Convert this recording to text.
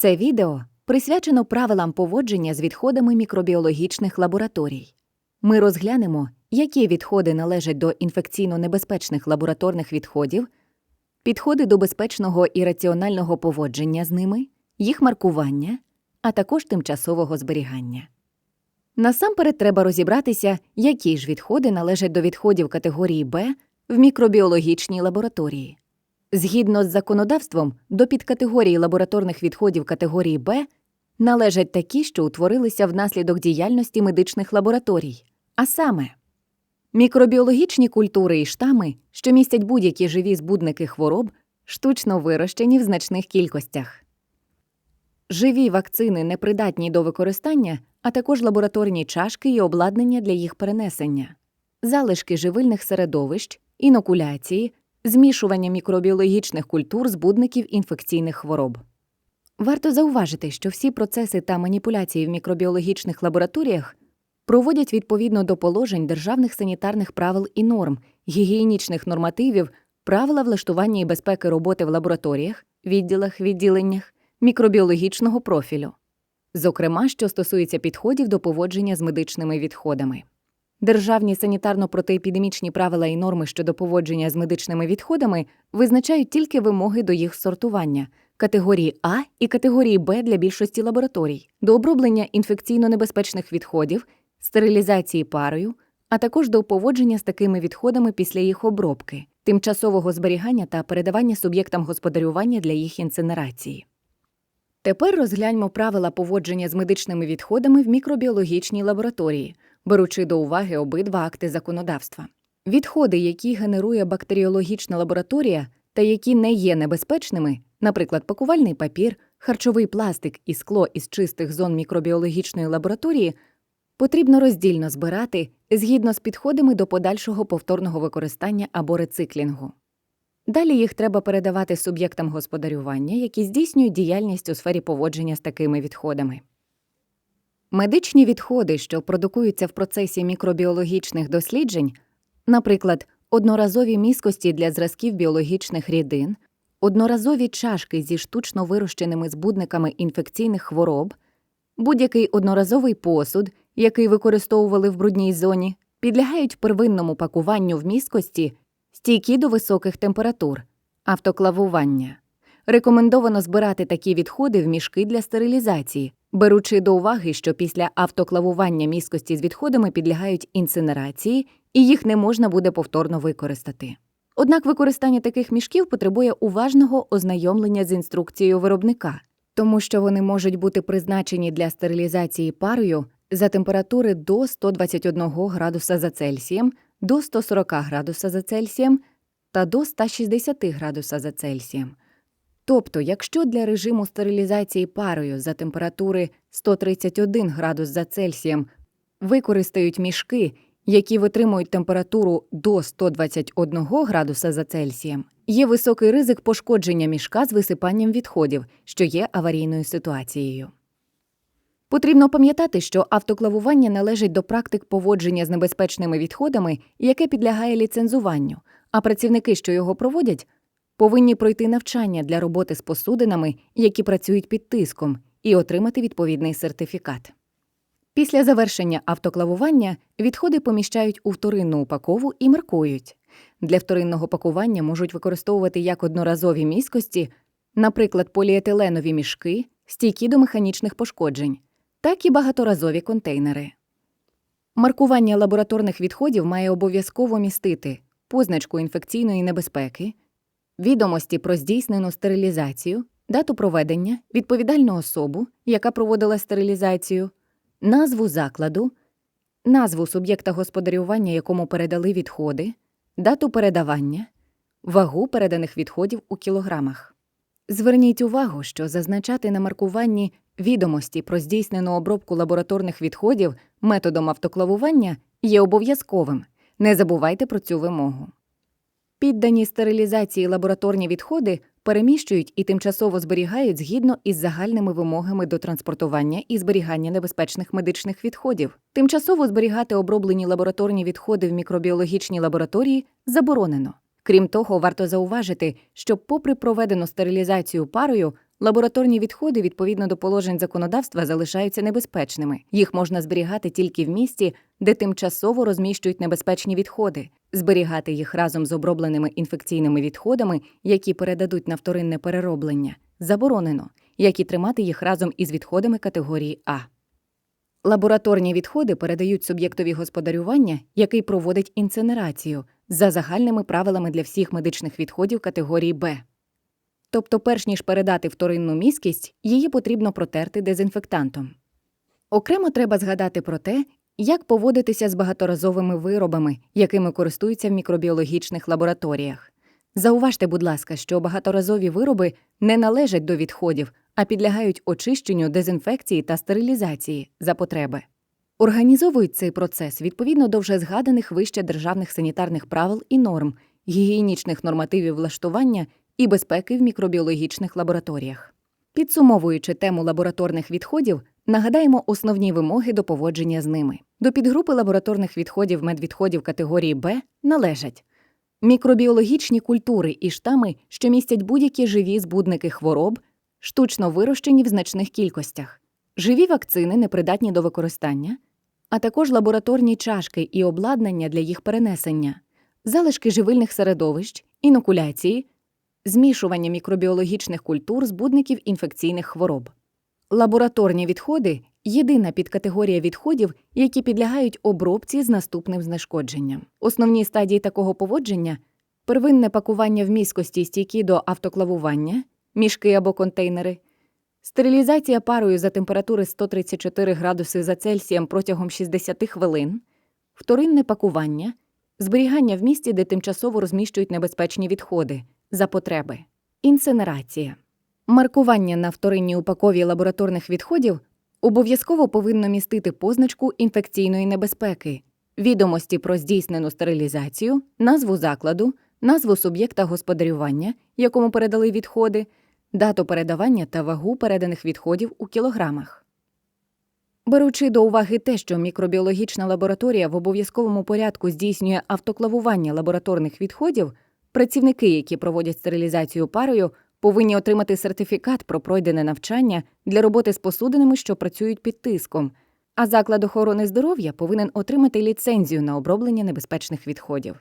Це відео присвячено правилам поводження з відходами мікробіологічних лабораторій. Ми розглянемо, які відходи належать до інфекційно небезпечних лабораторних відходів, підходи до безпечного і раціонального поводження з ними, їх маркування, а також тимчасового зберігання. Насамперед треба розібратися, які ж відходи належать до відходів категорії Б в мікробіологічній лабораторії. Згідно з законодавством, до підкатегорії лабораторних відходів категорії Б належать такі, що утворилися внаслідок діяльності медичних лабораторій, а саме мікробіологічні культури і штами, що містять будь-які живі збудники хвороб, штучно вирощені в значних кількостях. Живі вакцини непридатні до використання, а також лабораторні чашки і обладнання для їх перенесення, залишки живильних середовищ, інокуляції, змішування мікробіологічних культур збудників інфекційних хвороб. Варто зауважити, що всі процеси та маніпуляції в мікробіологічних лабораторіях проводять відповідно до положень державних санітарних правил і норм, гігієнічних нормативів, правила влаштування і безпеки роботи в лабораторіях, відділах, відділеннях, мікробіологічного профілю, зокрема, що стосується підходів до поводження з медичними відходами. Державні санітарно-протиепідемічні правила і норми щодо поводження з медичними відходами визначають тільки вимоги до їх сортування категорії А і категорії Б для більшості лабораторій, до оброблення інфекційно небезпечних відходів, стерилізації парою, а також до поводження з такими відходами після їх обробки, тимчасового зберігання та передавання суб'єктам господарювання для їх інцинерації. Тепер розгляньмо правила поводження з медичними відходами в мікробіологічній лабораторії, беручи до уваги обидва акти законодавства. Відходи, які генерує бактеріологічна лабораторія та які не є небезпечними, наприклад, пакувальний папір, харчовий пластик і скло із чистих зон мікробіологічної лабораторії, потрібно роздільно збирати згідно з підходами до подальшого повторного використання або рециклінгу. Далі їх треба передавати суб'єктам господарювання, які здійснюють діяльність у сфері поводження з такими відходами. Медичні відходи, що продукуються в процесі мікробіологічних досліджень, наприклад, одноразові міскості для зразків біологічних рідин, одноразові чашки зі штучно вирощеними збудниками інфекційних хвороб, будь-який одноразовий посуд, який використовували в брудній зоні, підлягають первинному пакуванню в міскості, стійкі до високих температур, автоклавування. Рекомендовано збирати такі відходи в мішки для стерилізації, беручи до уваги, що після автоклавування міскості з відходами підлягають інсинерації і їх не можна буде повторно використати. Однак використання таких мішків потребує уважного ознайомлення з інструкцією виробника, тому що вони можуть бути призначені для стерилізації парою за температури до 121 градуса за Цельсієм, до 140 градуса за Цельсієм та до 160 градуса за Цельсієм. Тобто, якщо для режиму стерилізації парою за температури 131 градус за Цельсієм використають мішки, які витримують температуру до 121 градуса за Цельсієм, є високий ризик пошкодження мішка з висипанням відходів, що є аварійною ситуацією. Потрібно пам'ятати, що автоклавування належить до практик поводження з небезпечними відходами, яке підлягає ліцензуванню, а працівники, що його проводять, повинні пройти навчання для роботи з посудинами, які працюють під тиском, і отримати відповідний сертифікат. Після завершення автоклавування відходи поміщають у вторинну упакову і маркують. Для вторинного пакування можуть використовувати як одноразові міскості, наприклад, поліетиленові мішки, стійкі до механічних пошкоджень, так і багаторазові контейнери. Маркування лабораторних відходів має обов'язково містити позначку інфекційної небезпеки, відомості про здійснену стерилізацію, дату проведення, відповідальну особу, яка проводила стерилізацію, назву закладу, назву суб'єкта господарювання, якому передали відходи, дату передавання, вагу переданих відходів у кілограмах. Зверніть увагу, що зазначати на маркуванні відомості про здійснену обробку лабораторних відходів методом автоклавування є обов'язковим. Не забувайте про цю вимогу. Піддані стерилізації лабораторні відходи переміщують і тимчасово зберігають згідно із загальними вимогами до транспортування і зберігання небезпечних медичних відходів. Тимчасово зберігати оброблені лабораторні відходи в мікробіологічній лабораторії заборонено. Крім того, варто зауважити, що, попри проведену стерилізацію парою, Лабораторні відходи відповідно до положень законодавства залишаються небезпечними. Їх можна зберігати тільки в місті, де тимчасово розміщують небезпечні відходи. Зберігати їх разом з обробленими інфекційними відходами, які передадуть на вторинне перероблення, заборонено, як і тримати їх разом із відходами категорії А. Лабораторні відходи передають суб'єктові господарювання, який проводить інцинерацію за загальними правилами для всіх медичних відходів категорії Б. Тобто, перш ніж передати вторинну міськість, її потрібно протерти дезінфектантом. Окремо треба згадати про те, як поводитися з багаторазовими виробами, якими користуються в мікробіологічних лабораторіях. Зауважте, будь ласка, що багаторазові вироби не належать до відходів, а підлягають очищенню, дезінфекції та стерилізації за потреби. Організовують цей процес відповідно до вже згаданих вище державних санітарних правил і норм, гігієнічних нормативів влаштування і безпеки в мікробіологічних лабораторіях. Підсумовуючи тему лабораторних відходів, нагадаємо основні вимоги до поводження з ними. До підгрупи лабораторних відходів медвідходів категорії Б належать мікробіологічні культури і штами, що містять будь-які живі збудники хвороб, штучно вирощені в значних кількостях, живі вакцини, непридатні до використання, а також лабораторні чашки і обладнання для їх перенесення, залишки живильних середовищ, інокуляції, змішування мікробіологічних культур збудників інфекційних хвороб. Лабораторні відходи єдина підкатегорія відходів, які підлягають обробці з наступним знешкодженням. Основні стадії такого поводження первинне пакування в міскості стійкі до автоклавування, мішки або контейнери, стерилізація парою за температури 134 градуси за Цельсієм протягом 60 хвилин, вторинне пакування, зберігання в місті, де тимчасово розміщують небезпечні відходи за потреби, інсинерація. Маркування на вторинній упакові лабораторних відходів обов'язково повинно містити позначку інфекційної небезпеки, відомості про здійснену стерилізацію, назву закладу, назву суб'єкта господарювання, якому передали відходи, дату передавання та вагу переданих відходів у кілограмах. Беручи до уваги те, що мікробіологічна лабораторія в обов'язковому порядку здійснює автоклавування лабораторних відходів, працівники, які проводять стерилізацію парою, повинні отримати сертифікат про пройдене навчання для роботи з посудинами, що працюють під тиском, а заклад охорони здоров'я повинен отримати ліцензію на оброблення небезпечних відходів.